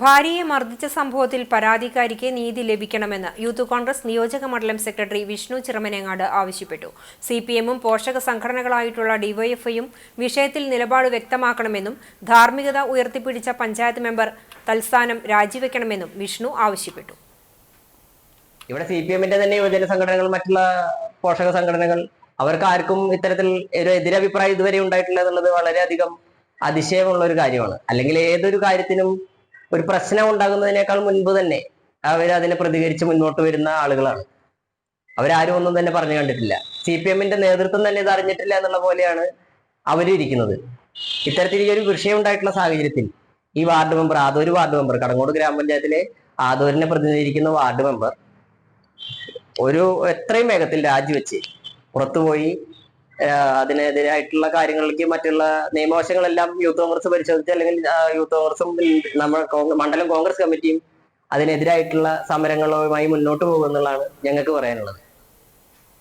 ഭാര്യയെ മർദ്ദിച്ച സംഭവത്തിൽ പരാതിക്കാരിക്ക് നീതി ലഭിക്കണമെന്ന് യൂത്ത് കോൺഗ്രസ് നിയോജക മണ്ഡലം സെക്രട്ടറി വിഷ്ണു ചിറമനേങ്ങാട് ആവശ്യപ്പെട്ടു. സി പി എമ്മും പോഷക സംഘടനകളായിട്ടുള്ള ഡിവൈഎഫ്ഐയും വിഷയത്തിൽ നിലപാട് വ്യക്തമാക്കണമെന്നും ധാർമ്മികത ഉയർത്തിപ്പിടിച്ച പഞ്ചായത്ത് മെമ്പർ തൽസ്ഥാനം രാജിവെക്കണമെന്നും വിഷ്ണു ആവശ്യപ്പെട്ടു. ഇവിടെ സി പി എമ്മിന്റെ തന്നെ യുവജന സംഘടനകൾ മറ്റുള്ള പോഷക സംഘടനകൾ അവർക്ക് ആർക്കും ഇത്തരത്തിൽ ഒരു എതിരഭിപ്രായം ഇതുവരെ ഉണ്ടായിട്ടില്ല എന്നുള്ളത് വളരെയധികം അതിശയമുള്ള ഒരു കാര്യമാണ്. അല്ലെങ്കിൽ ഏതൊരു കാര്യത്തിനും ഒരു പ്രശ്നം ഉണ്ടാകുന്നതിനേക്കാൾ മുൻപ് തന്നെ അവർ അതിനെ പ്രതികരിച്ച് മുന്നോട്ട് വരുന്ന ആളുകളാണ്. അവരാരും ഒന്നും തന്നെ പറഞ്ഞു കണ്ടിട്ടില്ല. സി പി എമ്മിന്റെ നേതൃത്വം തന്നെ ഇത് അറിഞ്ഞിട്ടില്ല എന്നുള്ള പോലെയാണ് അവരിരിക്കുന്നത്. ഇത്തരത്തിൽ ഈ ഒരു വിഷയം ഉണ്ടായിട്ടുള്ള സാഹചര്യത്തിൽ ഈ ward member Adur ward member Kadangode ഗ്രാമപഞ്ചായത്തിലെ ആദൂരിനെ പ്രതിനിധീകരിക്കുന്ന വാർഡ് മെമ്പർ ഒരു എത്രയും വേഗത്തിൽ രാജിവെച്ച് പുറത്തുപോയി അതിനെതിരായിട്ടുള്ള കാര്യങ്ങളിലേക്ക് മറ്റുള്ള നിയമവശങ്ങളെല്ലാം യൂത്ത് കോൺഗ്രസ് പരിശോധിച്ച് അല്ലെങ്കിൽ യൂത്ത് കോൺഗ്രസും നമ്മുടെ മണ്ഡലം കോൺഗ്രസ് കമ്മിറ്റിയും അതിനെതിരായിട്ടുള്ള സമരങ്ങളുമായി മുന്നോട്ട് പോകുമെന്നുള്ളതാണ് ഞങ്ങൾക്ക് പറയാനുള്ളത്.